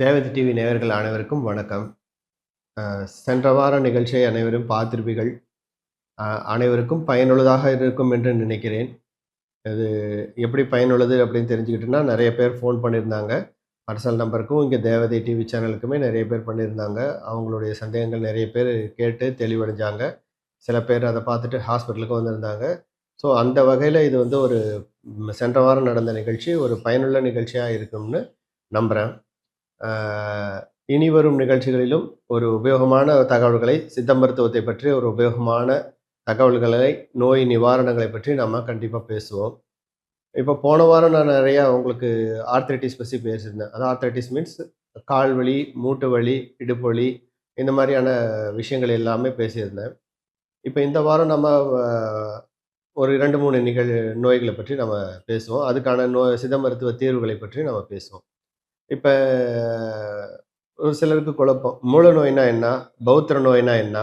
தேவதி TV நேயர்கள் அனைவருக்கும் வணக்கம். சென்ற வார நிகழ்ச்சியை அனைவரும் பார்த்திருப்பீர்கள். அனைவருக்கும் பயனுள்ளதாக இருக்கும் என்று நினைக்கிறேன். இது எப்படி பயனுள்ளது அப்படின்னு தெரிஞ்சுக்கிட்டுன்னா நிறைய பேர் ஃபோன் பண்ணியிருந்தாங்க. பர்சனல் நம்பருக்கும் இங்கே தேவதை டிவி சேனலுக்குமே நிறைய பேர் பண்ணியிருந்தாங்க. அவங்களுடைய சந்தேகங்கள் நிறைய பேர் கேட்டு தெளிவடைஞ்சாங்க. சில பேர் அதை பார்த்துட்டு ஹாஸ்பிட்டலுக்கு வந்திருந்தாங்க. ஸோ அந்த வகையில் இது வந்து ஒரு சென்ற வாரம் நடந்த நிகழ்ச்சி ஒரு பயனுள்ள நிகழ்ச்சியாக இருக்கும்னு நம்புகிறேன் இனிவரும் இனி வரும் நிகழ்ச்சிகளிலும் ஒரு உபயோகமான தகவல்களை சித்த மருத்துவத்தை பற்றி ஒரு உபயோகமான தகவல்களை நோய் நிவாரணங்களை பற்றி நம்ம கண்டிப்பாக பேசுவோம். இப்போ போன வாரம் நான் நிறையா உங்களுக்கு ஆர்த்ரைட்டிஸ் பற்றி பேசியிருந்தேன். அது ஆர்த்ரைட்டிஸ் மீன்ஸ் கால் வலி மூட்டு வலி இடுப்பு வலி இந்த மாதிரியான விஷயங்கள் எல்லாமே பேசியிருந்தேன். இப்போ இந்த வாரம் நம்ம ஒரு இரண்டு மூணு நிகழ் நோய்களை பற்றி நம்ம பேசுவோம். அதுக்கான நோய் சித்த மருத்துவ தீர்வுகளை பற்றி நம்ம பேசுவோம். இப்போ ஒரு சிலருக்கு குழப்பம். மூல நோய்னா என்ன? பௌத்திர நோய்னா என்ன?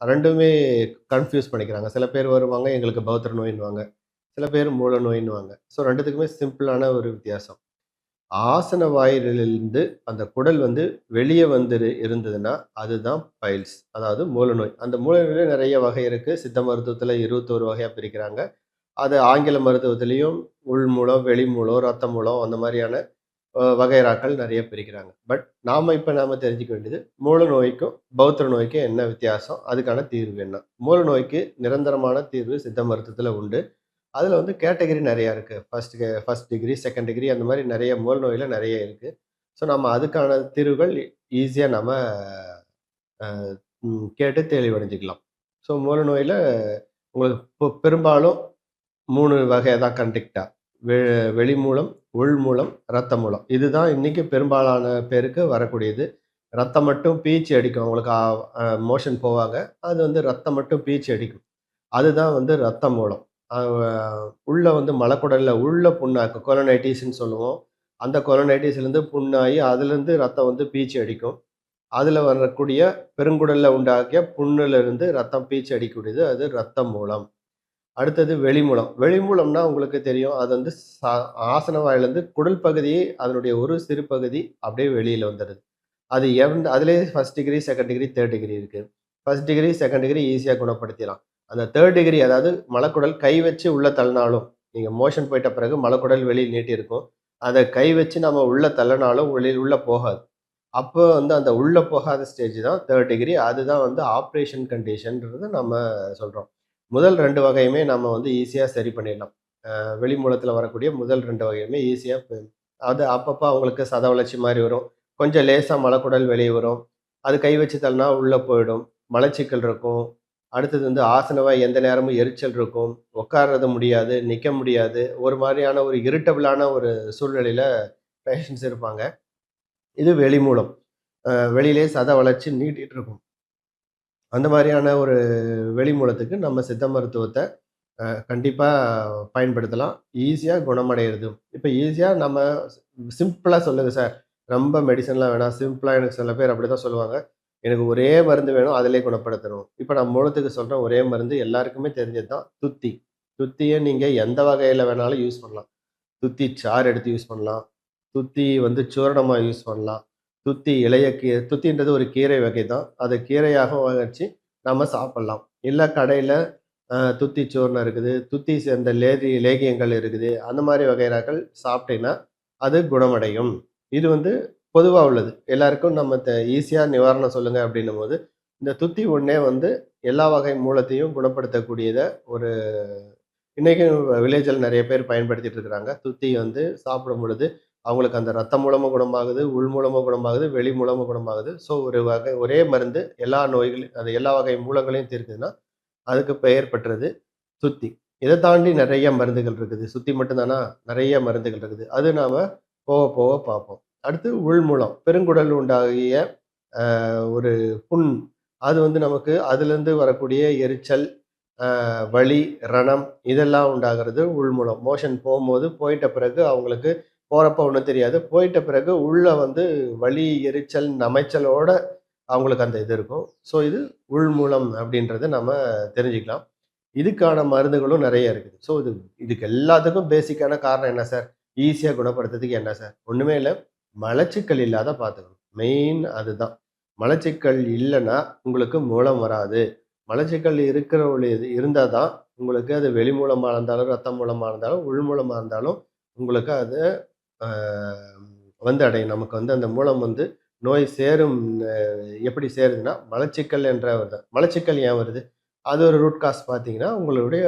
ரெண்டுமே கன்ஃபியூஸ் பண்ணிக்கிறாங்க. சில பேர் வருவாங்க எங்களுக்கு பௌத்திர நோயின்வாங்க சில பேர் மூல நோயின்வாங்க ஸோ ரெண்டுத்துக்குமே சிம்பிளான ஒரு வித்தியாசம். ஆசன வாயிலிருந்து அந்த குடல் வந்து வெளியே வந்து இருந்ததுன்னா அதுதான் பைல்ஸ். அதாவது மூல நோய். அந்த மூல நோயில் நிறைய வகை இருக்குது சித்த மருத்துவத்தில் இருபத்தோரு வகையாக பிரிக்கிறாங்க. அது ஆங்கில மருத்துவத்திலையும் உள் மூலம் வெளி மூலம் ரத்த மூலம் அந்த மாதிரியான வகைராக்கள் நிறைய பிரிக்கிறாங்க. பட் நாம் இப்போ நாம் தெரிஞ்சுக்க வேண்டியது மூல நோய்க்கும் பௌத்திர நோய்க்கும் என்ன வித்தியாசம்? அதுக்கான தீர்வு என்ன? மூல நோய்க்கு நிரந்தரமான தீர்வு சித்த மருத்துவத்தில் உண்டு. அதில் வந்து கேட்டகரி நிறையா இருக்குது first first degree second degree அந்த மாதிரி நிறைய மூல நோயில் நிறைய இருக்குது ஸோ நம்ம அதுக்கான தீர்வுகள் ஈஸியாக நம்ம கேட்டு தெளிவடைஞ்சிக்கலாம். ஸோ மூல நோயில் உங்களுக்கு இப்போ பெரும்பாலும் மூணு வகையாக தான் கண்டிக்டாக வெ வெளி மூலம் உள் மூலம் ரத்த மூலம் இதுதான் இன்னைக்கு பெரும்பாலான பேருக்கு வரக்கூடியது. ரத்தம் மட்டும் பீச்சு அடிக்கும். அவங்களுக்கு மோஷன் போவாங்க. அது வந்து ரத்தம் மட்டும் பீச்சு அடிக்கும். அதுதான் வந்து ரத்த மூலம் உள்ளே உள்ள வந்து மலக்குடலில் உள்ள புண்ணாக்கும். கொலனைட்டிஸ்ன்னு சொல்லுவோம். அந்த கொலனைட்டிஸ்லேருந்து புண்ணாகி அதுலேருந்து ரத்தம் வந்து பீச்சு அடிக்கும். அதில் வரக்கூடிய பெருங்குடலில் உண்டாக்கிய புண்ணிலிருந்து ரத்தம் பீச்சு அடிக்கக்கூடியது. அது ரத்த மூலம் அடுத்தது வெளிமூலம். வெளிமூலம்னா உங்களுக்கு தெரியும் அது வந்து சா- ஆசன வாயிலேருந்து குடல் பகுதியே அதனுடைய ஒரு சிறு பகுதி அப்படியே வெளியில் வந்துடுது. அது எவ் அதுலேயே first degree second degree third degree இருக்குது ஃபர்ஸ்ட் டிகிரி செகண்ட் டிகிரி ஈஸியாக குணப்படுத்திடலாம். அந்த தேர்ட் டிகிரி அதாவது மலக்குடல் கை வச்சு உள்ள தள்ளினாலும் நீங்கள் மோஷன் போயிட்ட பிறகு மலக்குடல் வெளியில் நீட்டி இருக்கும். அதை கை வச்சு நம்ம உள்ளே தள்ளினாலும் வெளியில் உள்ளே போகாது. அப்போ வந்து அந்த உள்ளே போகாத ஸ்டேஜ் தான் தேர்ட் டிகிரி அதுதான் வந்து ஆப்ரேஷன் கண்டிஷன்ன்றது நம்ம சொல்கிறோம் முதல் ரெண்டு வகையுமே நம்ம வந்து ஈஸியாக சரி பண்ணிடலாம். வெளி மூலத்தில் வரக்கூடிய முதல் ரெண்டு வகையுமே ஈஸியாக அது அப்பப்போ அவங்களுக்கு சத வளர்ச்சி மாதிரி வரும். கொஞ்சம் லேசாக மலக்குடல் வெளியே வரும். அது கை வச்சு தள்ளினா உள்ளே போயிடும். மலச்சிக்கல் இருக்கும். அடுத்தது வந்து ஆசனவா எந்த நேரமும் எரிச்சல் இருக்கும். உட்கார்றது முடியாது நிற்க முடியாது. ஒரு மாதிரியான ஒரு இரிட்டபிளான ஒரு சூழ்நிலையில் பேஷண்ட்ஸ் இருப்பாங்க. இது வெளி மூலம். வெளியிலே சத வளர்ச்சி நீட்டிகிட்டு இருக்கும். அந்த மாதிரியான ஒரு வெளி மூலத்துக்கு நம்ம சித்த மருத்துவத்தை கண்டிப்பாக பயன்படுத்தலாம். ஈஸியாக குணமடைகிறது இப்போ ஈஸியாக நம்ம சிம்பிளாக சொல்லுங்கள் சார். ரொம்ப மெடிசன்லாம் வேணாம். சிம்பிளாக எனக்கு சில பேர் அப்படி தான் சொல்லுவாங்க. எனக்கு ஒரே மருந்து வேணும் அதிலே குணப்படுத்தணும். இப்போ நான் மூலத்துக்கு சொல்கிறேன் ஒரே மருந்து எல்லாருக்குமே தெரிஞ்சது தான் துத்தி. துத்தியை நீங்கள் எந்த வகையில் வேணாலும் யூஸ் பண்ணலாம். துத்தி சாறு எடுத்து யூஸ் பண்ணலாம். துத்தி வந்து சூரணமாக யூஸ் பண்ணலாம். துத்தி இலைய கீ துத்தின்றது ஒரு கீரை வகை தான் அதை கீரையாக வச்சு நம்ம சாப்பிட்லாம். இல்லை கடையில் துத்தி சூர்ணம் இருக்குது துத்தி சேர்ந்த லேதி லேகியங்கள் இருக்குது அந்த மாதிரி வகைராக்கள் சாப்பிட்டீங்கன்னா அது குணமடையும். இது வந்து பொதுவாக உள்ளது. எல்லாருக்கும் நம்ம ஈஸியாக நிவாரணம் சொல்லுங்கள் அப்படின்னும் போது இந்த துத்தி ஒன்றே வந்து எல்லா வகை மூலத்தையும் குணப்படுத்தக்கூடியதை ஒரு இன்றைக்கும் வில்லேஜில் நிறைய பேர் பயன்படுத்திட்டு இருக்கிறாங்க. துத்தி வந்து சாப்பிடும் பொழுது அவங்களுக்கு அந்த ரத்தம் மூலமாக குணமாகுது உள் மூலமாக குணமாகுது வெளி மூலமாக குணமாகுது. ஸோ ஒரு வகை ஒரே மருந்து எல்லா நோய்களையும் அந்த எல்லா வகை மூலங்களையும் தீர்க்குதுன்னா அதுக்கு பெயர் பெற்றது சுத்தி. இதை தாண்டி நிறைய மருந்துகள் இருக்குது. சுத்தி மட்டும்தானா? நிறைய மருந்துகள் இருக்குது. அது நாம் போக போக பார்ப்போம். அடுத்து உள்மூலம் பெருங்குடல் உண்டாகிய ஒரு புண் அது வந்து நமக்கு அதுலேருந்து வரக்கூடிய எரிச்சல் வலி ரணம் இதெல்லாம் உண்டாகிறது உள்மூலம் மோஷன் போகும்போது போயிட்ட பிறகு அவங்களுக்கு போகிறப்ப ஒன்றும் தெரியாது. போயிட்ட பிறகு உள்ள வந்து வலி எரிச்சல் நமைச்சலோட அவங்களுக்கு அந்த இது இருக்கும். ஸோ இது உள்மூலம் அப்படின்றத நம்ம தெரிஞ்சுக்கலாம். இதுக்கான மருந்துகளும் நிறைய இருக்குது. ஸோ இது இதுக்கு எல்லாத்துக்கும் பேசிக்கான காரணம் என்ன சார் ஈஸியாக குணப்படுத்துறதுக்கு என்ன சார் ஒன்றுமே இல்லை. மலச்சிக்கல் இல்லாத பார்த்துக்கணும் மெயின் அதுதான். மலச்சிக்கல் இல்லைன்னா உங்களுக்கு மூலம் வராது. மலச்சிக்கல் இருக்கிற இருந்தால் தான் உங்களுக்கு அது வெளி மூலமாக இருந்தாலும் ரத்தம் மூலமாக இருந்தாலும் உள் மூலமாக இருந்தாலும் உங்களுக்கு அது வந்து அடையும் நமக்கு வந்து அந்த மூலம் வந்து நோய் சேரும் எப்படி சேருதுன்னா மலச்சிக்கல் என்ற ஒரு தான். மலச்சிக்கல் ஏன் வருது? அது ஒரு ரூட் காஸ் பார்த்தீங்கன்னா உங்களுடைய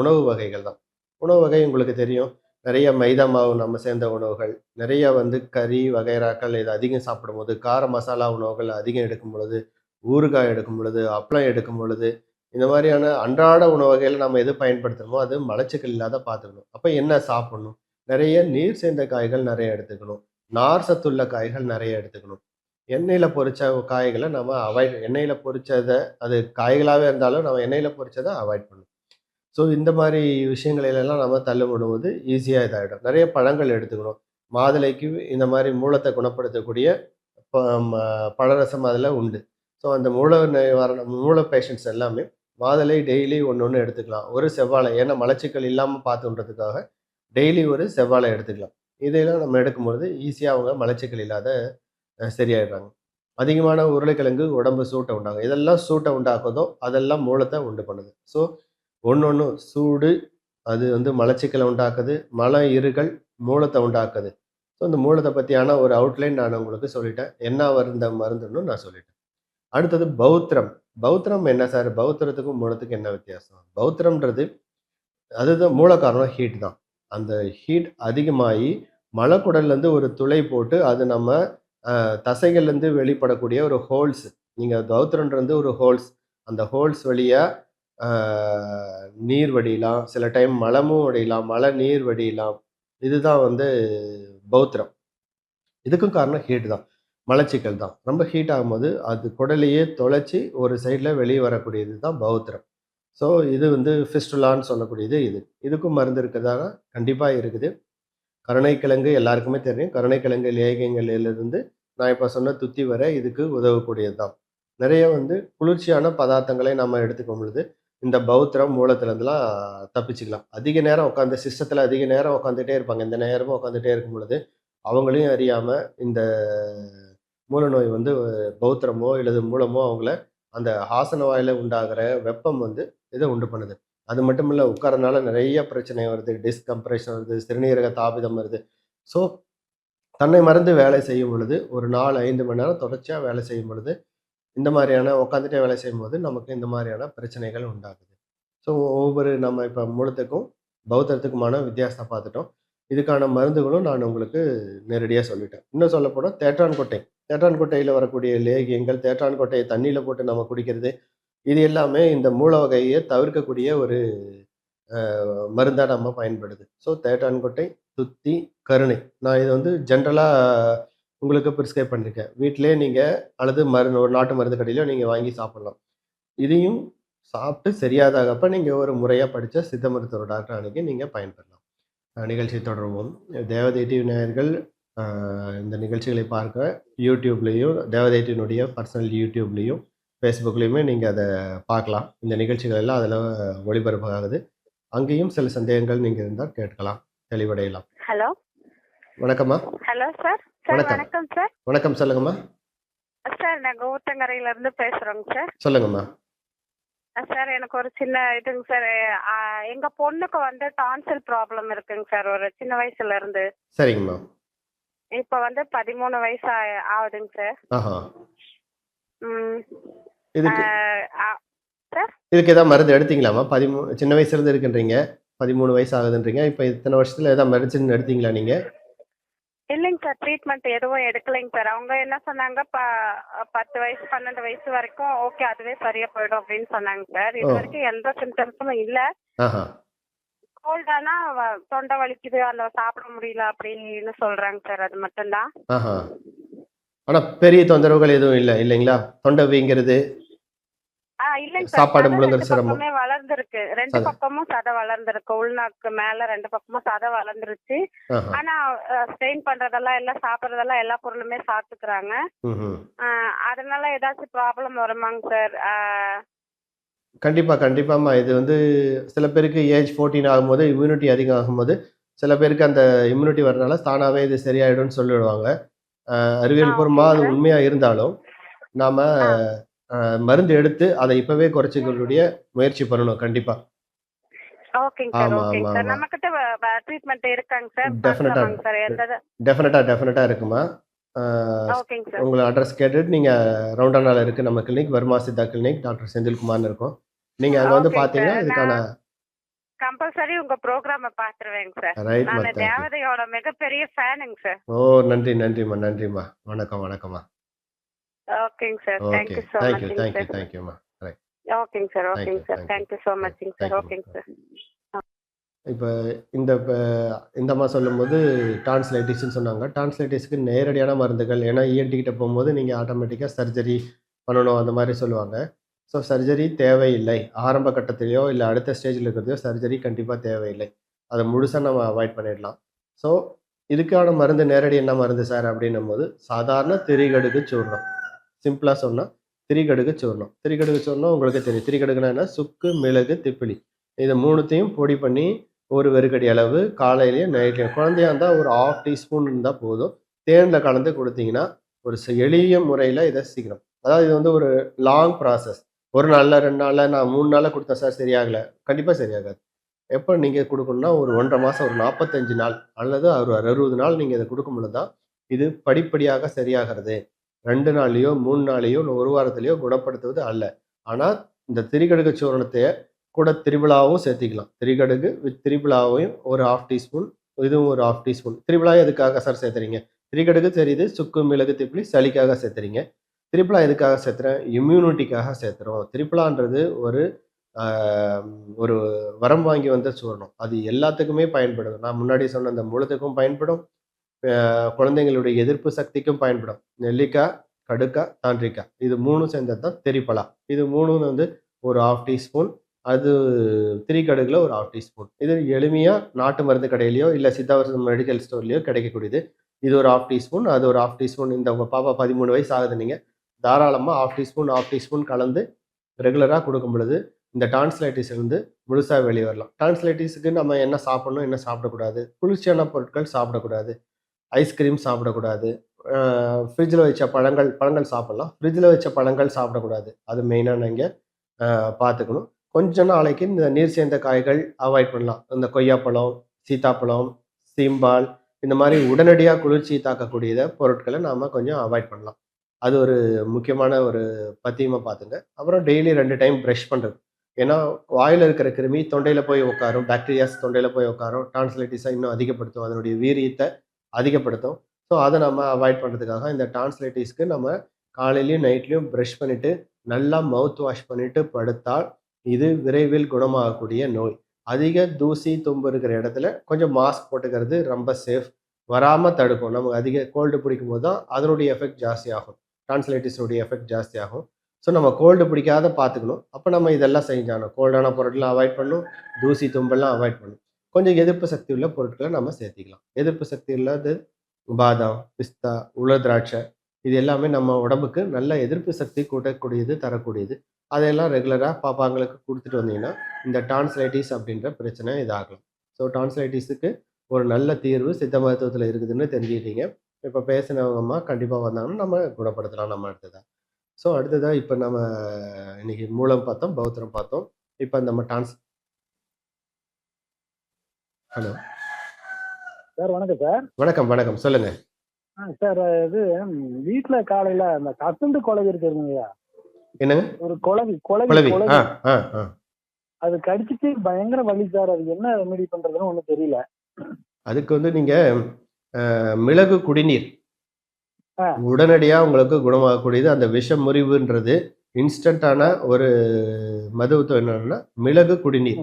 உணவு வகைகள் தான். உணவு வகை உங்களுக்கு தெரியும். நிறைய மைதா மாவு நம்ம சேர்ந்த உணவுகள் நிறைய வந்து கறி வகைராக்கள் இது அதிகம் சாப்பிடும்போது கார மசாலா உணவுகள் அதிகம் எடுக்கும் பொழுது ஊறுகாய் எடுக்கும் பொழுது அப்பளம் எடுக்கும் பொழுது இந்த மாதிரியான அன்றாட உணவு வகையில் நம்ம எது பயன்படுத்தணுமோ அது மலச்சிக்கல் இல்லாத பார்த்துக்கணும் அப்போ என்ன சாப்பிடணும்? நிறைய நீர் சேர்ந்த காய்கள் நிறைய எடுத்துக்கணும். நார் சத்துள்ள காய்கள் நிறைய எடுத்துக்கணும். எண்ணெயில் பொறிச்ச காய்களை நம்ம அவாய்ட் எண்ணெயில் பொறிச்சதை அது காய்களாகவே இருந்தாலும் நம்ம எண்ணெயில் பொறிச்சதை அவாய்ட் பண்ணணும். ஸோ இந்த மாதிரி விஷயங்களிலெல்லாம் நம்ம தள்ளுபடும்போது ஈஸியாக இதாகிடும் நிறைய பழங்கள் எடுத்துக்கணும். மாதுளைக்கு இந்த மாதிரி மூலத்தை குணப்படுத்தக்கூடிய ப- ம- பழரசம் அதில் உண்டு. ஸோ அந்த மூல நிவாரண மூல பேஷண்ட்ஸ் எல்லாமே மாதுளை டெய்லி ஒன்று ஒன்று எடுத்துக்கலாம். ஒரு செவ்வாழை ஏன்னா மலச்சிக்கல் இல்லாமல் பார்த்துன்றதுக்காக டெய்லி ஒரு செவ்வாழை எடுத்துக்கலாம். இதையெல்லாம் நம்ம எடுக்கும்பொழுது ஈஸியாக அவங்க மலச்சிக்கல் இல்லாத சரியாயிடுறாங்க. அதிகமான உருளைக்கிழங்கு உடம்பு சூட்டை உண்டாகும். இதெல்லாம் சூட்டை உண்டாக்குதோ அதெல்லாம் மூலத்தை உண்டு பண்ணுது. ஸோ ஒன்று ஒன்று சூடு அது வந்து மலச்சிக்கலை உண்டாக்குது. மல இருகள் மூலத்தை உண்டாக்குது. ஸோ இந்த மூலத்தை பற்றியான ஒரு அவுட்லைன் நான் உங்களுக்கு சொல்லிட்டேன். என்ன வருந்த மருந்துன்னு நான் சொல்லிட்டேன். அடுத்தது பௌத்திரம். பௌத்திரம் என்ன சார்? பௌத்திரத்துக்கும் மூலத்துக்கும் என்ன வித்தியாசம்? பௌத்திரம்ன்றது அதுதான் மூல காரணம் ஹீட் தான். அந்த ஹீட் அதிகமாகி மலக்குடல்லேருந்து ஒரு துளை போட்டு அது நம்ம தசைகள்லேருந்து வெளிப்படக்கூடிய ஒரு ஹோல்ஸ் நீங்கள் பௌத்திரன்றது ஒரு ஹோல்ஸ் அந்த ஹோல்ஸ் வழியாக நீர் வடியலாம். சில டைம் மலமும் வடியலாம் மழை நீர் வடியலாம். இதுதான் வந்து பௌத்திரம் இதுக்கும் காரணம் ஹீட் தான். மலச்சிக்கல் தான். ரொம்ப ஹீட் ஆகும்போது அது குடலையே தொலைச்சி ஒரு சைடில் வெளியே வரக்கூடியது தான் பௌத்திரம் ஸோ இது வந்து ஃபிஸ்டுலான்னு சொல்லக்கூடியது இது. இதுக்கும் மருந்து இருக்குதானா கண்டிப்பாக இருக்குது. கருணைக்கிழங்கு எல்லாருக்குமே தெரியும். கருணைக்கிழங்கு லேகியங்களிலிருந்து நான் இப்போ சொன்ன துத்தி வரை இதுக்கு உதவக்கூடியது தான் நிறைய வந்து குளிர்ச்சியான பதார்த்தங்களை நம்ம எடுத்துக்கும் பொழுது இந்த பௌத்திரம் மூலத்துலேருந்துலாம் தப்பிச்சுக்கலாம். அதிக நேரம் உட்காந்து சிஸ்டத்தில் அதிக நேரம் உட்காந்துட்டே இருப்பாங்க. இந்த நேரமும் உட்காந்துட்டே இருக்கும் பொழுது அவங்களையும் அறியாமல் இந்த மூல நோய் வந்து பௌத்திரமோ இல்லது மூலமோ அவங்கள அந்த ஆசன வாயில உண்டாகிற வெப்பம் வந்து இதை உண்டு பண்ணுது. அது மட்டும் இல்லை உட்காரனால நிறைய பிரச்சனை வருது. டிஸ்கம்ப்ரெஷன் வருது சிறுநீரக தாபிதம் வருது. ஸோ தன்னை மறந்து வேலை செய்யும் பொழுது ஒரு நாலு ஐந்து மணி நேரம் தொடர்ச்சியாக வேலை செய்யும் பொழுது இந்த மாதிரியான உட்காந்துட்டே வேலை செய்யும்போது நமக்கு இந்த மாதிரியான பிரச்சனைகள் உண்டாகுது. ஸோ ஒவ்வொரு நம்ம இப்போ மூலத்துக்கும் பௌத்தத்துக்குமான வித்தியாசத்தை பார்த்துட்டோம். இதுக்கான மருந்துகளும் நான் உங்களுக்கு நேரடியாக சொல்லிட்டேன். இன்னும் சொல்லப்போனால் தேட்டான்கோட்டை கொட்டை. தேற்றான்கோட்டையில் வரக்கூடிய லேகியங்கள் தேற்றான்கோட்டையை தண்ணியில் போட்டு நம்ம குடிக்கிறது இது எல்லாமே இந்த மூல வகையை தவிர்க்கக்கூடிய ஒரு மருந்தாக நம்ம பயன்படுது. ஸோ தேட்டான்கோட்டை துத்தி கருணை. நான் இது வந்து ஜென்ரலாக உங்களுக்கு ப்ரிஸ்கிரைப் பண்ணியிருக்கேன் வீட்டிலே நீங்கள் அல்லது மருந்து ஒரு நாட்டு மருந்து கடையிலோ நீங்கள் வாங்கி சாப்பிடலாம். இதையும் சாப்பிட்டு சரியாதாகப்ப நீங்கள் ஒரு முறையாக படித்த சித்த மருத்துவ டாக்டர் அன்றைக்கி நீங்கள் பயன்பெறலாம். நிகழ்ச்சி தொடர்வோம். தேவதை டிவி நேயர்கள் இந்த நிகழ்ச்சிகளை பார்க்க யூடியூப்லேயும் தேவதை டிவினுடைய பர்சனல் யூடியூப்லேயும் ஃபேஸ்புக்லேயுமே நீங்கள் அதை பார்க்கலாம். இந்த நிகழ்ச்சிகள் எல்லாம் அதில் ஒளிபரப்பாகுது. அங்கேயும் சில சந்தேகங்கள் நீங்கள் இருந்தால் கேட்கலாம் தெளிவடையலாம். ஹலோ? வணக்கம்மா. Hello sir. வணக்கம். வணக்கம் சார். வணக்கம் சொல்லுங்கம்மா. சார் நாங்கள் ஊத்தங்கரையில இருந்து பேசுறோங்க சார். சொல்லுங்கம்மா. சார் எனக்கு ஒரு சின்ன இதுங்க சார். எங்க பொண்ணுக்கு வந்து டான்சில் ப்ராப்ளம் இருக்குங்க சார் ஒரு சின்ன வயசுல இருந்து. சரிங்கம்மா. இப்போ வந்து பதிமூணு வயசு ஆ- ஆகுதுங்க சார். ஆஹா. ம். இதுக்கு அ- இதுக்கு ஏதாவது மருந்து எடுத்தீங்களாம்மா? பதிமூணு சின்ன வயசுலேருந்து இருக்குன்றீங்க. பதிமூணு வயசு ஆகுதுன்றீங்க. இப்போ இத்தனை வருஷத்தில் ஏதாவது மெடிசன் எடுத்தீங்களா நீங்கள் இல்லைங்க சார். ட்ரீட்மெண்ட் எதுவும் எடுக்கலைங்க சார். அவங்க என்ன சொன்னாங்க? ப பத்து வயசு பன்னெண்டு வயசு வரைக்கும் ஓகே அதுவே சரியா போயிடும் அப்படின்னு சொன்னாங்க சார். இது ஓ. வரைக்கும் எந்த சிம்டம்ஸும் இல்லை. ஆஹா. கோல்டானா தொண்டை வலிக்குது அந்த சாப்பிட முடியல அப்படின்னு சொல்றாங்க சார். அது மட்டும்தான். ஆனால் பெரிய தொந்தரவுகள் எதுவும் இல்லை இல்லைங்களா? தொண்டை வீங்கிறது. சாப்பாடு முழுங்குற சிரமம். வளர்ந்துருக்கு. ரெண்டு. பக்கமும் சதை வளர்ந்துருக்கு. உள்நாக்கு மேல ரெண்டு பக்கமும் சதை வளர்ந்துருச்சு. ஆனா ஸ்ட்ரெயின் பண்றதெல்லாம் எல்லாம் சாப்பிட்றதெல்லாம் எல்லா பொருளுமே சாப்பிட்டுக்கிறாங்க அதனால ஏதாச்சும் ப்ராப்ளம் வருமாங்க சார். கண்டிப்பாக கண்டிப்பாம்மா இது வந்து சில பேருக்கு ஏஜ் ஃபோர்டீன் ஆகும்போது இம்யூனிட்டி அதிகம் ஆகும்போது சில பேருக்கு அந்த இம்யூனிட்டி வர்றதுனால தானாகவே இது சரியாயிடும்னு சொல்லிடுவாங்க. அறிவியல் ஆ, பூர்வமா அது ஓகேங்க. உண்மையா இருந்தாலும் நாம மருந்து எடுத்து அதை இப்பவே குறைச்சிக்கக்கூடிய முயற்சி பண்ணணும் கண்டிப்பா. ஓகேங்க சார் ஓகேங்க சார். ஆமா. நம்மக்கிட்ட ட்ரீட்மெண்ட் இருக்காங்க சார். டெஃபினட்டா டெஃபினட்டா இருக்குமா? உங்களை அட்ரஸ் கேட்டுட்டு நீங்க ரவுண்டானால இருக்கு நம்ம clinic Varma Siddha clinic doctor செந்தில்குமார்னு இருக்கும். நீங்க அங்க வந்து பாத்தீங்கன்னா. இதுக்கான கம்பல்சரி உங்க ப்ரோக்ராம பாத்துருவேங்க சார். நான் தேவதையோட மிகப்பெரிய ஃபேனுங்க சார். ஓ நன்றி நன்றிம்மா நன்றிம்மா. வணக்கம் வணக்கம்மா. ஓகேங்க sir. Okay thank you so thank you மச்ங்க தேங்க்யூ சார். தேங்க்யூம்மா ரைட் ஓகேங்க சார். ஓகேங்க sir. you. Thank you so மச்ங்க sir. ஓகேங்க. சார். இப்போ இந்த இப்போ இந்தம்மா சொல்லும்போது டான்ஸ்லைட்டிஸ்ன்னு சொன்னாங்க. டான்ஸ்லைட்டிஸ்க்கு நேரடியான மருந்துகள் ஏன்னா இஎன்டிகிட்ட போகும்போது நீங்கள் ஆட்டோமேட்டிக்காக சர்ஜரி பண்ணணும் அந்த மாதிரி சொல்லுவாங்க. ஸோ சர்ஜரி தேவையில்லை. ஆரம்ப கட்டத்திலையோ இல்லை அடுத்த ஸ்டேஜில் இருக்கிறதையோ சர்ஜரி கண்டிப்பாக தேவையில்லை. அதை முழுசாக நம்ம அவாய்ட் பண்ணிடலாம். ஸோ இதுக்கான மருந்து நேரடி என்ன மருந்து சார் அப்படின்னும் போது சாதாரண திரிகடுகு சூர்ணம். சிம்பிளாக சொன்னால் திரிகடுகு சூர்ணம். திரிகடுகு சூர்ணம் உங்களுக்கு தெரியும். திரிகடுகுனா என்ன? சுக்கு மிளகு திப்பிலி. இதை மூணுத்தையும் பொடி பண்ணி ஒரு வெறுக்கடி அளவு காலையிலையும் நைட்லையும் குழந்தையா இருந்தால் ஒரு ஆஃப் டீஸ்பூன் இருந்தால் போதும். தேனில் கலந்து கொடுத்தீங்கன்னா ஒரு எளிய முறையில் இதை சீக்கிரம். அதாவது இது வந்து ஒரு லாங் ப்ராசஸ் ஒரு நாளில் ரெண்டு நாளில் நான் மூணு நாளில் கொடுத்தேன் சார். சரியாகலை. கண்டிப்பாக சரியாகாது. எப்போ நீங்கள் கொடுக்கணும்னா ஒரு ஒன்றரை மாதம் ஒரு நாற்பத்தஞ்சு நாள் அல்லது ஒரு அறுபது நாள் நீங்கள் இதை கொடுக்கும் பொழுது தான் இது படிப்படியாக சரியாகிறது. ரெண்டு நாள்லேயோ மூணு நாளையோ ஒரு வாரத்திலையோ குணப்படுத்துவது அல்ல. ஆனால் இந்த திரிகடுகு சூரணத்தை கூட திருவிழாவும் சேர்த்திக்கலாம். திரிகடுகு வித் திரிபிளாவையும் ஒரு ஹாஃப் டீஸ்பூன் இதுவும் ஒரு ஹாஃப் டீஸ்பூன் திரிபிளா எதுக்காக சார் சேர்த்துறீங்க? திரிகடுகு தெரியுது சுக்கு மிளகு திப்பிலி சளிக்காக சேர்த்துறீங்க. திரிபிளா எதுக்காக சேர்த்துறேன்? இம்யூனிட்டிக்காக சேர்த்துறோம். திரிபிளான்றது ஒரு ஒரு வரம் வாங்கி வந்த சூரணம். அது எல்லாத்துக்குமே பயன்படும். நான் முன்னாடி சொன்ன அந்த முழுத்துக்கும் பயன்படும். குழந்தைங்களுடைய எதிர்ப்பு சக்திக்கும் பயன்படும். நெல்லிக்காய் கடுக்காய் தாண்டிக்காய் இது மூணும் சேர்ந்தது தான் திரிப்பலா இது மூணும் வந்து ஒரு ஹாஃப் டீஸ்பூன் அது திரிகடுகுல ஒரு ஹாஃப் டீஸ்பூன் இது எளிமையாக நாட்டு மருந்து கடையிலையோ இல்லை சித்தாவரசம் மெடிக்கல் ஸ்டோர்லையோ கிடைக்கக்கூடியது. இது ஒரு ஆஃப் டீஸ்பூன் அது ஒரு ஆஃப் டீஸ்பூன் இந்த உங்கள் பாப்பா பதிமூணு வயசு ஆகுது நீங்கள் தாராளமாக ஆஃப் டீஸ்பூன் ஆஃப் டீஸ்பூன் கலந்து ரெகுலராக கொடுக்கும் பொழுது இந்த டான்ஸ்லைட்டிஸ் இருந்து முழுசாக வெளியே வரலாம். டான்ஸ்லைட்டிஸுக்கு நம்ம என்ன சாப்பிடணும் என்ன சாப்பிடக்கூடாது? குளிர்ச்சியான பொருட்கள் சாப்பிடக்கூடாது. ஐஸ்கிரீம் சாப்பிடக்கூடாது. ஃப்ரிட்ஜில் வச்ச பழங்கள் பழங்கள் சாப்பிட்லாம். ஃப்ரிட்ஜில் வச்ச பழங்கள் சாப்பிடக்கூடாது. அது மெயினாக நீங்கள் பார்த்துக்கணும். கொஞ்ச நாளைக்கு இந்த நீர் சேர்ந்த காய்கள் அவாய்ட் பண்ணலாம். இந்த கொய்யாப்பழம் சீத்தாப்பழம் சீம்பால் இந்த மாதிரி உடனடியாக குளிர்ச்சி தாக்கக்கூடியத பொருட்களை நாம் கொஞ்சம் அவாய்ட் பண்ணலாம். அது ஒரு முக்கியமான ஒரு பத்தியமாக பார்த்துங்க. அப்புறம் டெய்லி ரெண்டு டைம் ப்ரஷ் பண்ணுறது ஏன்னா வாயில் இருக்கிற கிருமி தொண்டையில் போய் உட்காரும். பாக்டீரியாஸ் தொண்டையில் போய் உட்காரும். டான்ஸ்லைட்டிஸை இன்னும் அதிகப்படுத்தும். அதனுடைய வீரியத்தை அதிகப்படுத்தும். ஸோ அதை நம்ம அவாய்ட் பண்ணுறதுக்காக இந்த டான்ஸ்லைட்டிஸ்க்கு நம்ம காலையிலையும் நைட்லேயும் ப்ரஷ் பண்ணிவிட்டு நல்லா மவுத் வாஷ் பண்ணிவிட்டு படுத்தால் இது விரைவில் குணமாகக்கூடிய நோய். அதிக தூசி தும்பு இருக்கிற இடத்துல கொஞ்சம் மாஸ்க் போட்டுக்கிறது ரொம்ப சேஃப் வராமல் தடுக்கும். நமக்கு அதிக கோல்டு பிடிக்கும் போது தான் அதனுடைய எஃபெக்ட் ஜாஸ்தி ஆகும் டான்ஸ்லைட்டிஸுடைய எஃபெக்ட் ஜாஸ்தி ஆகும் ஸோ நம்ம கோல்டு பிடிக்காத பார்த்துக்கணும். அப்போ நம்ம இதெல்லாம் செஞ்சாகணும். கோல்டான பொருட்களை அவாய்ட் பண்ணணும். தூசி தும்பெல்லாம் அவாய்ட் பண்ணணும். கொஞ்சம் எதிர்ப்பு சக்தி உள்ள பொருட்களை நம்ம சேர்த்திக்கலாம். எதிர்ப்பு சக்தி உள்ளது பாதாம் பிஸ்தா உலர் திராட்சை. இது எல்லாமே நம்ம உடம்புக்கு நல்ல எதிர்ப்பு சக்தி கூட்டக்கூடியது தரக்கூடியது. அதையெல்லாம் ரெகுலராக பாப்பாங்களுக்கு கொடுத்துட்டு வந்தீங்கன்னா இந்த டான்ஸ்லைட்டிஸ் அப்படின்ற பிரச்சனை இதாகலாம். ஸோ டான்ஸ்லைட்டிஸுக்கு ஒரு நல்ல தீர்வு சித்த மருத்துவத்தில் இருக்குதுன்னு தெரிஞ்சுக்கிட்டீங்க. இப்போ பேசினவங்கம்மா கண்டிப்பாக வந்தாங்கன்னா நம்ம குணப்படுத்தலாம் நம்ம அடுத்ததாக ஸோ அடுத்ததாக இப்போ நம்ம இன்னைக்கு மூலம் பார்த்தோம் பௌத்திரம் பார்த்தோம். இப்போ நம்ம டான்ஸ். ஹலோ சார் வணக்கம் சார். வணக்கம் வணக்கம். சொல்லுங்க. ஆ சார் இது ம், வீட்ல காலையில அந்த கசந்து குழவி இருக்குதுங்கய்யா என்னங்க? ஒரு குழவி குழவி அது கடிச்சிட்டு பயங்கர வலி சார் அது என்ன ரெமெடி பண்றதுன்னு ஒண்ணும் தெரியல. அதுக்கு வந்து நீங்க மிளகு குடிநீர். உடனடியா உங்களுக்கு குணமாகக்கூடியது. அந்த விஷ முறிவுன்றது இன்ஸ்டன்டான ஒரு மருத்துவம் என்னன்னா மிளகு குடிநீர்.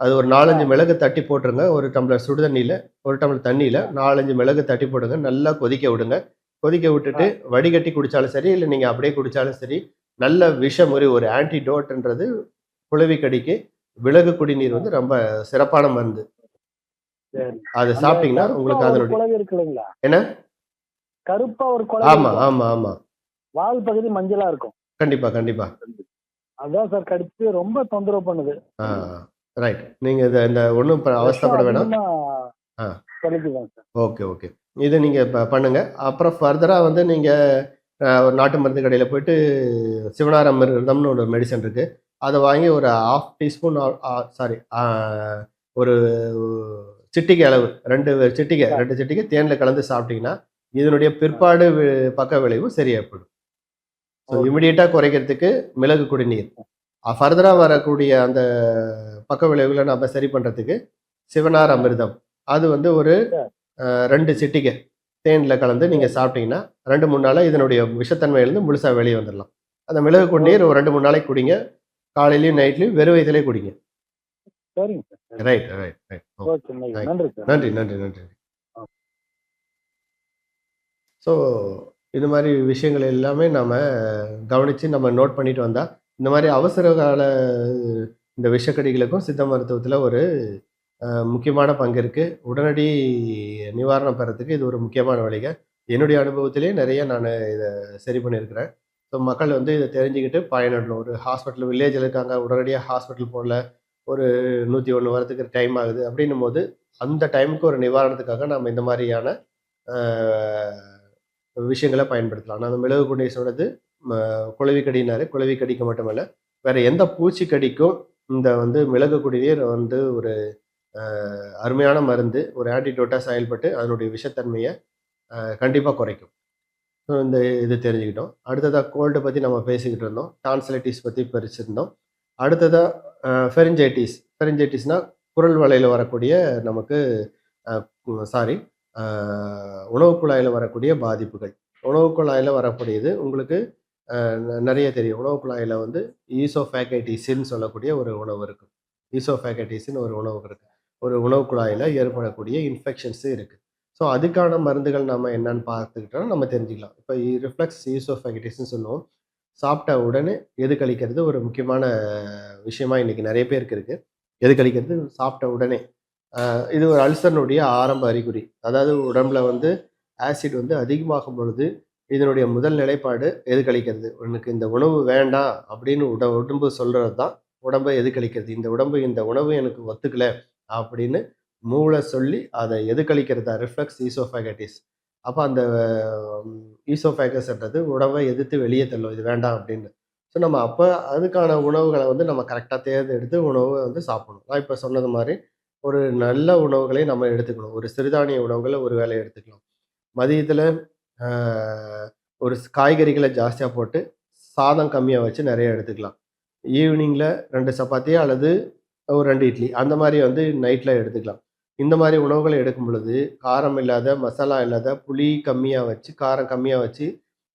அது ஒரு நாலஞ்சு மிளகு தட்டி போட்டுருங்க. ஒரு டம்ளர் சுடு தண்ணியில ஒரு டம்ளர் தண்ணியில நாலஞ்சு மிளகு தட்டி போடுங்க. நல்லா கொதிக்க விடுங்க. கொதிக்க விட்டுட்டு வடிகட்டி குடிச்சாலும் சரி இல்லை நீங்க அப்படியே குடிச்சாலும் சரி நல்ல விஷ முறிவு ஒரு ஆன்டிடோட்ன்றது குளவி கடிக்கு. மிளகு குடிநீர் வந்து ரொம்ப சிறப்பான மருந்து. அதை சாப்பிட்டீங்கன்னா உங்களுக்கு அதனுடைய என்ன? கருப்பா ஒரு ஆமா. ஆமா ஆமா. வால் பகுதி மஞ்சளா இருக்கும். கண்டிப்பா கண்டிப்பா. அதான் சார் கடிச்சு ரொம்ப தொந்தரவு பண்ணுது. ரைட் நீங்க இத இந்த ஒன்றும் அவஸ்தைப்பட வேணாம். Okay okay. இது நீங்கள் இப்போ பண்ணுங்கள் அப்புறம் ஃபர்தராக வந்து நீங்கள் ஒரு நாட்டு மருந்து கடையில் போயிட்டு சிவனார் அமிர்தம்னு ஒரு மெடிசன் இருக்குது அதை வாங்கி ஒரு ஆஃப் டீஸ்பூன் சாரி ஒரு சிட்டிகை அளவு ரெண்டு சிட்டிகை ரெண்டு சிட்டிகை தேனில் கலந்து சாப்பிட்டீங்கன்னா இதனுடைய பிற்பாடு பக்க விளைவு சரியாகப்படும் ஸோ. இமிடியேட்டாக குறைக்கிறதுக்கு மிளகு குடிநீர். ஃபர்தராக வரக்கூடிய அந்த பக்க விளைவுகளை நம்ம சரி பண்ணுறதுக்கு சிவனார் அமிர்தம் அது வந்து ஒரு ரெண்டு சிட்டிகை. தேனில் கலந்து நீங்கள் சாப்பிட்டீங்கன்னா ரெண்டு மூணு நாளில் இதனுடைய விஷத்தன்மையிலேருந்து முழுசாக வெளியே வந்துடலாம் அந்த மிளகு குடிநீர் ஒரு ரெண்டு மூணு நாளைக்கு குடிங்க. காலையிலையும் நைட்லையும் வெறும் வயிற்றுலேயே குடிங்க. சரிங்க சார் ரைட் ரைட் ரைட் நன்றி நன்றி நன்றி ஸோ இது மாதிரி விஷயங்கள் எல்லாமே நம்ம கவனித்து நம்ம நோட் பண்ணிட்டு வந்தால் இந்த மாதிரி அவசர கால இந்த விஷக்கடிகளுக்கும் சித்த மருத்துவத்தில் ஒரு முக்கியமான பங்கு இருக்குது உடனடி நிவாரணம் பெறத்துக்கு இது ஒரு முக்கியமான வழிக என்னுடைய அனுபவத்திலே நிறைய நான் இதை சரி பண்ணியிருக்கிறேன். ஸோ மக்கள் வந்து இதை தெரிஞ்சுக்கிட்டு பயனிடணும் ஒரு ஹாஸ்பிட்டல் வில்லேஜில் இருக்காங்க. உடனடியாக ஹாஸ்பிட்டல் போகல. ஒரு நூற்றி ஒன்று வரத்துக்கு டைம் ஆகுது. அப்படின்னும் போது அந்த டைமுக்கு ஒரு நிவாரணத்துக்காக நம்ம இந்த மாதிரியான விஷயங்களை பயன்படுத்தலாம். நான் மிளகு குண்டை சொன்னது ம- குளவி கடினாரு. குளவி கடிக்க மட்டுமல்ல வேறு எந்த பூச்சி கடிக்கும் இந்த வந்து மிளகு குடிநீர் வந்து ஒரு அருமையான மருந்து ஒரு ஆன்டிடோட்டாக செயல்பட்டு அதனுடைய விஷத்தன்மையை கண்டிப்பாக குறைக்கும். ஸோ இந்த இது தெரிஞ்சுக்கிட்டோம். அடுத்ததாக கோல்டு பற்றி நம்ம பேசிக்கிட்டு இருந்தோம். டான்சலைட்டிஸ் பற்றி பறிச்சிருந்தோம் அடுத்ததாக ஃபெரிஞ்சைட்டிஸ் ஃபெரிஞ்சைட்டிஸ்னால் குரல் வலையில் வரக்கூடிய நமக்கு சாரி உணவு குழாயில் வரக்கூடிய பாதிப்புகள். உணவு குழாயில் வரக்கூடியது உங்களுக்கு ந- நிறைய தெரியும். உணவு குழாயில் வந்து ஈசோஃபேக்கைட்டிஸ்ன்னு சொல்லக்கூடிய ஒரு உணவு இருக்குது ஈசோஃபேக்கைட்டிஸ்ன்னு ஒரு உணவு இருக்குது ஒரு உணவு குழாயில் ஏற்படக்கூடிய இன்ஃபெக்ஷன்ஸு இருக்குது ஸோ அதுக்கான மருந்துகள் நம்ம என்னன்னு பார்த்துக்கிட்டோம் நம்ம தெரிஞ்சுக்கலாம். இப்போ ரிஃப்ளெக்ஸ் ஈசோஃபேகைட்டிஸ்னு சொல்லுவோம். சாப்பிட்ட உடனே எது கழிக்கிறது? ஒரு முக்கியமான விஷயமா இன்றைக்கி நிறைய பேருக்கு இருக்குது எது கழிக்கிறது? சாப்பிட்ட உடனே. இது ஒரு அல்சர்னுடைய ஆரம்ப அறிகுறி. அதாவது உடம்புல வந்து ஆசிட் வந்து அதிகமாகும் பொழுது இதனுடைய முதல் நிலைப்பாடு எது கழிக்கிறது? உனக்கு இந்த உணவு வேண்டாம் அப்படின்னு உட உடம்பு சொல்கிறது தான் உடம்பை எது கழிக்கிறது? இந்த உடம்பு இந்த உணவு எனக்கு ஒத்துக்கலை. அப்படின்னு மூளை சொல்லி அதை எது கழிக்கிறதா ரிஃப்ளெக்ஸ் ஈசோஃபேகட்டிஸ் அப்போ அந்த ஈசோஃபேகஸ்ன்றது உணவை எதிர்த்து வெளியே தள்ளும். இது வேண்டாம் அப்படின்னு. ஸோ நம்ம அப்போ அதுக்கான உணவுகளை வந்து நம்ம கரெக்டாக தேர்ந்தெடுத்து உணவை வந்து சாப்பிடணும். நான் இப்போ சொன்னது மாதிரி ஒரு நல்ல உணவுகளை நம்ம எடுத்துக்கணும். ஒரு சிறுதானிய உணவுகளை ஒரு வேலையை எடுத்துக்கலாம். மதியத்தில் ஒரு காய்கறிகளை ஜாஸ்தியாக போட்டு சாதம் கம்மியாக வச்சு நிறைய எடுத்துக்கலாம். ஈவினிங்கில் ரெண்டு சப்பாத்தி அல்லது ஒரு ரெண்டு இட்லி. அந்த மாதிரி வந்து நைட்டில் எடுத்துக்கலாம். இந்த மாதிரி உணவுகளை எடுக்கும் பொழுது காரம் இல்லாத மசாலா இல்லாத புளி கம்மியாக வச்சு காரம் கம்மியாக வச்சு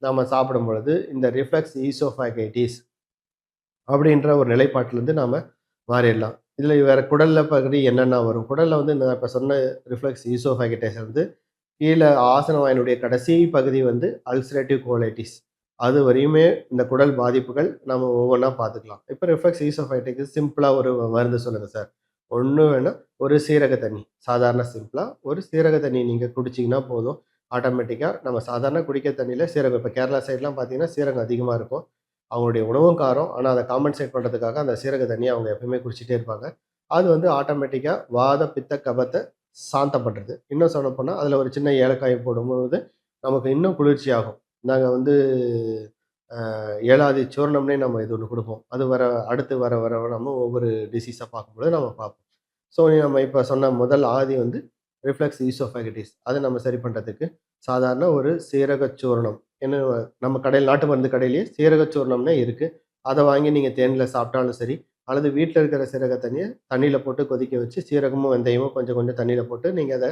நாம் சாப்பிடும் பொழுது இந்த ரிஃப்ளெக்ஸ் ஈசோஃபாகைட்டிஸ் அப்படின்ற ஒரு நிலைப்பாட்டிலேருந்து நாம் மாறிடலாம். இதில் வேறு குடலில் பகுதி என்னென்ன வரும்? குடலில் வந்து நான் இப்போ சொன்ன ரிஃப்ளெக்ஸ் ஈசோஃபாகைட்டிஸ் வந்து கீழே ஆசனவாயினுடைய கடைசி பகுதி வந்து அல்சரேட்டிவ் கோலைட்டிஸ் அது வரையுமே இந்த குடல் பாதிப்புகள் நம்ம ஒவ்வொன்றா பார்த்துக்கலாம் இப்போ ரிஃப்ளக்ஸ் ஈசோஃபைட்டிக்கு சிம்பிளாக ஒரு மருந்து சொல்லுங்கள் சார் ஒன்று வேணால் ஒரு சீரக தண்ணி. சாதாரண சிம்பிளாக ஒரு சீரக தண்ணி நீங்கள் குடிச்சிங்கன்னா போதும். ஆட்டோமேட்டிக்காக நம்ம சாதாரண குடிக்கிற தண்ணியில் சீரகம் இப்போ கேரளா சைட்லாம் பார்த்தீங்கன்னா சீரகம் அதிகமாக இருக்கும். அவங்களுடைய உணவும் காரம். ஆனால் அதை காம்பன்சேட் பண்ணுறதுக்காக அந்த சீரக தண்ணியை அவங்க எப்பயுமே குடிச்சிட்டே இருப்பாங்க. அது வந்து ஆட்டோமேட்டிக்காக வாத பித்த கபத்தை சாந்தப்படுறது இன்னும் சொல்ல போனால் அதில் ஒரு சின்ன ஏலக்காய் போடும்போது நமக்கு இன்னும் குளிர்ச்சியாகும். நாங்கள் வந்து ஏழாவது ஏழாதி சூர்ணம்னே நம்ம இது ஒன்று கொடுப்போம். அது வர அடுத்து வர வர நம்ம ஒவ்வொரு டிசீஸை பார்க்கும்போது நம்ம பார்ப்போம். ஸோ நம்ம இப்போ சொன்ன முதல் ஆதி வந்து ரிஃப்ளெக்ஸ் ஈசோஃபேகட்டிஸ் அதை நம்ம சரி பண்ணுறதுக்கு சாதாரண ஒரு சீரகச்சூர்ணம் என்ன நம்ம கடையில் நாட்டு மருந்து கடையிலேயே சீரகச்சூர்ணம்னே இருக்குது அதை வாங்கி நீங்கள் தேனில் சாப்பிட்டாலும் சரி அல்லது வீட்டில் இருக்கிற சீரக தண்ணியை தண்ணியில் போட்டு கொதிக்க வச்சு சீரகமும் வெந்தயமும் கொஞ்சம் கொஞ்சம் தண்ணியில் போட்டு நீங்கள் அதை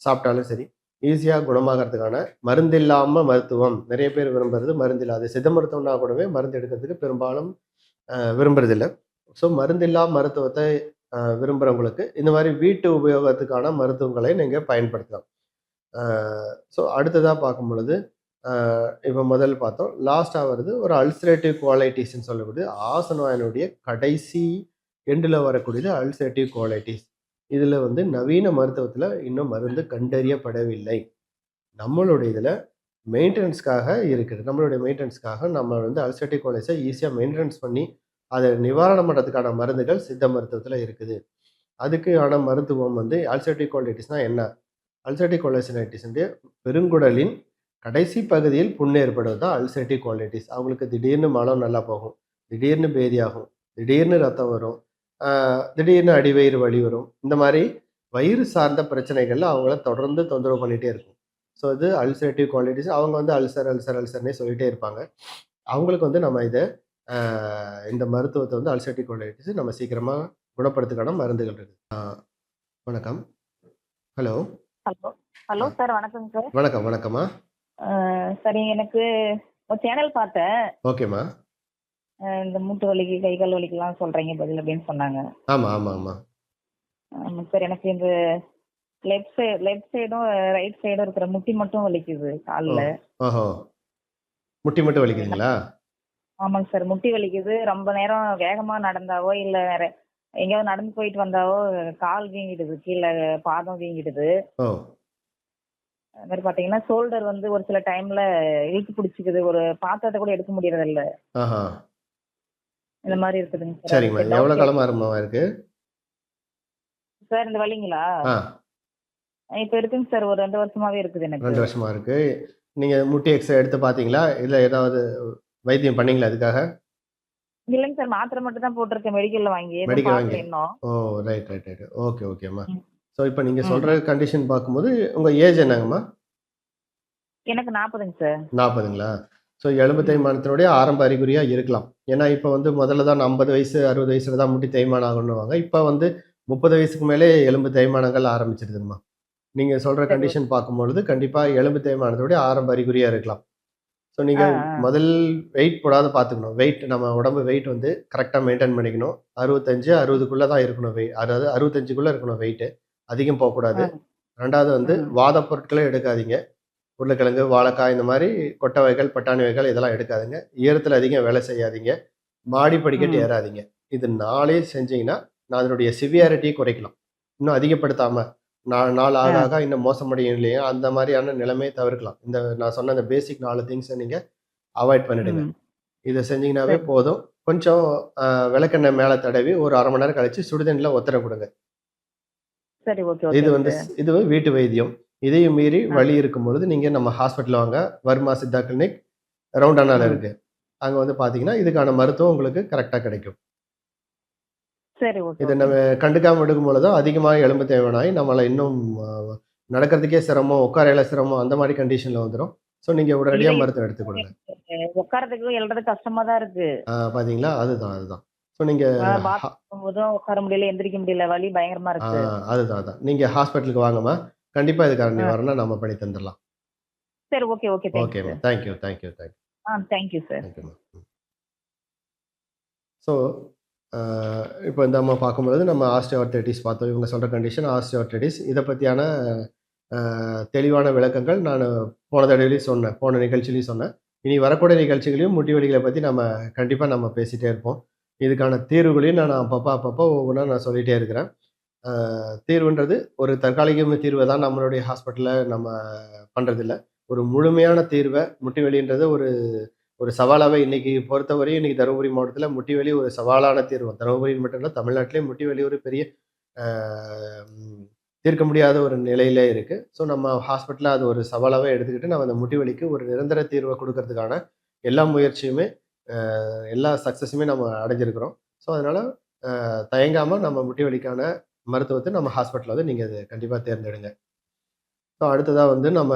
சாப்பிட்டாலும் சரி ஈஸியாக குணமாகறதுக்கான மருந்து இல்லாமல் மருத்துவம். நிறைய பேர் விரும்புறது மருந்து இல்லாத சித்த மருத்துவம்னா கூடவே மருந்து எடுக்கிறதுக்கு பெரும்பாலும் விரும்புறதில்லை. ஸோ மருந்து இல்லா மருத்துவத்தை விரும்புகிறவங்களுக்கு இந்த மாதிரி வீட்டு உபயோகத்துக்கான மருத்துவங்களை நீங்கள் பயன்படுத்தலாம். ஸோ அடுத்ததாக பார்க்கும் பொழுது இப்போ முதல் பார்த்தோம். லாஸ்ட்டாக வருது ஒரு அல்சரேட்டிவ் குவாலிட்டிஸ்ன்னு சொல்லக்கூடிய ஆசனவாயனுடைய கடைசி எண்டில் வரக்கூடியது அல்சரேட்டிவ் குவாலிட்டிஸ் இதில் வந்து நவீன மருத்துவத்தில் இன்னும் மருந்து கண்டறியப்படவில்லை. நம்மளுடைய இதில் மெயின்டெனன்ஸ்க்காக இருக்குது. நம்மளுடைய மெயின்டெனன்ஸ்க்காக நம்ம வந்து அல்சட்டிக் கோலைஸை ஈஸியாக மெயின்டெனன்ஸ் பண்ணி அதை நிவாரணம் பண்ணுறதுக்கான மருந்துகள் சித்த மருத்துவத்தில் இருக்குது. அதுக்கான மருத்துவம் வந்து அல்சட்டிக் குவாலிட்டிஸ்னால் என்ன? அல்சர்டிக் வந்து பெருங்குடலின் கடைசி பகுதியில் புண் ஏற்படுவது தான் அல்சட்டிக் கோலைட்டிஸ் அவங்களுக்கு திடீர்னு மலம் நல்லா போகும் திடீர்னு பேதியாகும் திடீர்னு ரத்தம் வரும் திடீர்னு அடிவயிறு வலி வரும். இந்த மாதிரி வயிறு சார்ந்த பிரச்சனைகள்ல அவங்கள தொடர்ந்து தொந்தரவு பண்ணிகிட்டே இருக்கும். ஸோ இது அல்சரேட்டிவ் குவாலிட்டிஸ் அவங்க வந்து அல்சர் அல்சர் அல்சர்னே சொல்லிட்டே இருப்பாங்க. அவங்களுக்கு வந்து நம்ம இதை இந்த மருத்துவத்தை வந்து அல்சரேட்டிவ் குவாலிட்டிஸ் நம்ம சீக்கிரமாக குணப்படுத்துக்கான மருந்துகள் இருக்குது. வணக்கம். ஹலோ ஹலோ ஹலோ சார் வணக்கங்க சார் வணக்கம் வணக்கம்மா. சரி எனக்கு சேனல் பார்த்தேன். ஓகேம்மா இந்த மூட்டு வலிக்கு கை கால் வலிக்கெல்லாம் சொல்றீங்க பதில் அப்படின்னு சொன்னாங்க. ஆமாம் ஆமாம் ஆமாம் சார் எனக்கு இந்த லெஃப்ட் சைடு லெஃப்ட் சைடும் ரைட் சைடும் இருக்கிற முட்டி மட்டும் வலிக்குது காலில். ஓஹோ. முட்டி மட்டும் வலிக்குதுங்களா? ஆமாங்க சார் முட்டி வலிக்குது. ரொம்ப நேரம் வேகமா நடந்தாவோ இல்ல வேற எங்கேயாவது நடந்து போயிட்டு வந்தாவோ கால் வீங்கிடுது கீழே பாதம் வீங்கிடுது. அது மாதிரி பாத்தீங்கன்னா ஷோல்டர் வந்து ஒரு சில டைம்ல இழுத்து பிடிச்சிக்குது. ஒரு பாத்திரத்தை கூட எடுக்க முடியறது இல்ல ஆஹா. இந்த மாதிரி இருக்குதுங்க சார். சரிங்கம்மா அதுக்கு எவ்வளோ காலமாக ஆரம்பமாக இருக்கு? சார் இந்த வலிங்களா ஆ. இப்ப இருக்குங்க சார் ஒரு ரெண்டு வருஷமாவே இருக்குது எனக்கு. ரெண்டு வருஷமா இருக்கு. நீங்க முட்டி எக்ஸ்ரே எடுத்து பார்த்தீங்களா இல்லை ஏதாவது வைத்தியம் பண்ணீங்களா அதுக்காக? இல்லைங்க சார் மாத்திரை மட்டும் தான் போட்டிருக்கேன். மெடிக்கல்ல வாங்கி பார்க்கல வாங்கி. இன்னும். Oh right right right okay ஓகேம்மா. ஸோ இப்போ நீங்கள் ம். சொல்கிற கண்டிஷன் பார்க்கும்போது உங்கள் ஏஜ் என்னங்கம்மா? எனக்கு நாற்பதுங்க சார். நாற்பதுங்களா ஸோ எலும்பு தேய்மானத்தினுடைய ஆரம்ப அறிகுறியாக இருக்கலாம். ஏன்னா இப்போ வந்து முதல்ல தான் ஐம்பது வயசு அறுபது வயசுல தான் முட்டி தேய்மானம் ஆகணுவாங்க இப்போ வந்து முப்பது வயசுக்கு மேலே எலும்பு தேய்மானங்கள் ஆரம்பிச்சிருதுங்கம்மா. நீங்கள் சொல்கிற. கண்டிஷன் பார்க்கும்பொழுது கண்டிப்பாக எலும்பு தேய்மானத்துடைய ஆரம்ப அறிகுறியாக இருக்கலாம். ஸோ நீங்கள். முதல் வெயிட் போடாத பார்த்துக்கணும். வெயிட் நம்ம உடம்பு வெயிட் வந்து கரெக்டாக மெயின்டைன் பண்ணிக்கணும். அறுபத்தஞ்சு அறுபதுக்குள்ளே தான் இருக்கணும் வெயிட் அதாவது அறுபத்தஞ்சுக்குள்ளே இருக்கணும் வெயிட்டு அதிகம் போகக்கூடாது. ரெண்டாவது வந்து. வாத பொருட்களை எடுக்காதீங்க. உருளைக்கிழங்கு வாழைக்காய் இந்த மாதிரி கொட்டை வகைகள் பட்டாணி வகைகள் இதெல்லாம் எடுக்காதீங்க. ஈரத்தில் அதிகம் வேலை செய்யாதீங்க. மாடி படிக்கட்டு. ஏறாதீங்க. இது நாளே செஞ்சீங்கன்னா நான் அதனுடைய சிவியாரிட்டியை குறைக்கலாம். இன்னும் அதிகப்படுத்தாம நாள் நாள் ஆக. ஆக இன்னும் மோசமடையும் இல்லையா அந்த மாதிரியான நிலைமையை தவிர்க்கலாம். இந்த நான் சொன்ன இந்த பேசிக் நாலு திங்ஸை நீங்கள் அவாய்ட் பண்ணிடுங்க. இதை செஞ்சீங்கன்னாவே. போதும். கொஞ்சம் விளக்கெண்ணெய் மேலே தடவி ஒரு அரை மணி நேரம் கழிச்சு சுடுதண்ணில் ஒத்தரை கொடுங்க. சரி ஓகே இது வந்து இது வீட்டு வைத்தியம். இதையும் மீறி. வலி இருக்கும் பொழுது நீங்க நம்ம ஹாஸ்பிட்டல் வாங்க வர்மா சித்தா கிளினிக் ரவுண்டானால. இருக்கு. அங்க வந்து பாத்தீங்கன்னா இதுக்கான மருத்துவம் உங்களுக்கு கரெக்டா கிடைக்கும். இதை நம்ம கண்டுக்காம எடுக்கும் பொழுதும் அதிகமாக எலும்பு தேவைனாய் நம்மளை இன்னும் நடக்கிறதுக்கே சிரமம் உட்காரையில சிரமம் அந்த மாதிரி கண்டிஷன்ல வந்துடும் ஸோ நீங்க உடனடியாக. மருத்துவம் எடுத்துக்கொடுங்க உட்காரத்துக்கு எழுறது கஷ்டமா தான் இருக்கு. ஆஹ், பாத்தீங்களா? அதுதான் அதுதான். ஸோ நீங்க பாத்ரூம் போதும் உட்கார முடியல எந்திரிக்க முடியல வலி பயங்கரமா இருக்கு. அதுதான் அதுதான். நீங்க ஹாஸ்பிட்டலுக்கு வாங்கம்மா. கண்டிப்பா இதுக்கான. நிவாரணம் நம்ம பண்ணி தந்துடலாம் சரி ஓகே ஓகே தேங்க்யூ ஓகேம்மா thank you thank you thank you ah thank you sir தேங்க்யூம்மா ஸோ இப்போ இந்த நம்ம பார்க்கும்பொழுது நம்ம ஆஸ்டியோஆர்த்தைட்டிஸ் பார்த்தோம். இவங்க சொல்கிற கண்டிஷன் ஆஸ்டியோஆர்த்தைட்டிஸ் இதை பற்றியான தெளிவான விளக்கங்கள் நான் போன தடவையிலையும் சொன்னேன். போன நிகழ்ச்சியிலையும் சொன்னேன். இனி வரக்கூடிய நிகழ்ச்சிகளையும் முட்டி வலிகளை பற்றி நம்ம கண்டிப்பாக நம்ம பேசிகிட்டே இருப்போம். இதுக்கான தீர்வுகளையும் நான் அப்பப்போ அப்பப்போ ஒவ்வொன்றா நான் சொல்லிகிட்டே இருக்கிறேன். தீர்வுன்றது ஒரு தற்காலிக தீர்வை தான் நம்மளுடைய ஹாஸ்பிட்டலில் நம்ம பண்ணுறதில்ல ஒரு முழுமையான தீர்வை முட்டிவெளின்றது ஒரு ஒரு சவாலாகவே இன்னைக்கு பொறுத்தவரையும் இன்னைக்கு தருமபுரி மாவட்டத்தில் முட்டிவெளி ஒரு சவாலான தீர்வு. தருமபுரி மட்டும் இல்லை தமிழ்நாட்டிலே முட்டி வலி ஒரு பெரிய தீர்க்க முடியாத ஒரு நிலையிலே இருக்குது ஸோ நம்ம ஹாஸ்பிட்டலில் அது ஒரு சவாலாகவே எடுத்துக்கிட்டு நம்ம அந்த முட்டிவெளிக்கு ஒரு நிரந்தர தீர்வை கொடுக்கறதுக்கான எல்லா முயற்சியுமே எல்லா சக்ஸஸுமே நம்ம அடைஞ்சிருக்கிறோம். ஸோ அதனால் தயங்காமல் நம்ம முட்டி வலிக்கான மருத்துவத்தை நம்ம ஹாஸ்பிட்டலில் வந்து நீங்கள் அது கண்டிப்பாக தேர்ந்தெடுங்க. ஸோ அடுத்ததாக வந்து நம்ம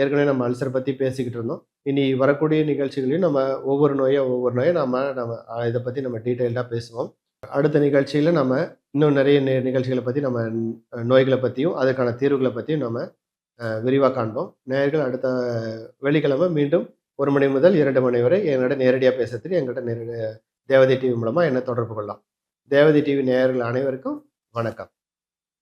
ஏற்கனவே நம்ம அல்சர் பற்றி பேசிக்கிட்டு இருந்தோம். இனி வரக்கூடிய நிகழ்ச்சிகளையும் நம்ம ஒவ்வொரு நோயை ஒவ்வொரு நோயை நம்ம நம்ம இதை பற்றி நம்ம டீட்டெயில்டாக பேசுவோம். அடுத்த நிகழ்ச்சியில் நம்ம இன்னும் நிறைய நிகழ்ச்சிகளை பற்றி நம்ம நோய்களை பற்றியும் அதுக்கான தீர்வுகளை பற்றியும் நம்ம விரிவாக காண்போம். நேயர்கள் அடுத்த வெள்ளிக்கிழமை மீண்டும் ஒரு மணி முதல் இரண்டு மணி வரை என்னோட நேரடியாக பேசுறதுக்கு எங்கள்கிட்ட நேரடி தேவதை டிவி மூலமாக என்ன தொடர்பு கொள்ளலாம். தேவதை டிவி நேயர்கள் அனைவருக்கும் வணக்கம்.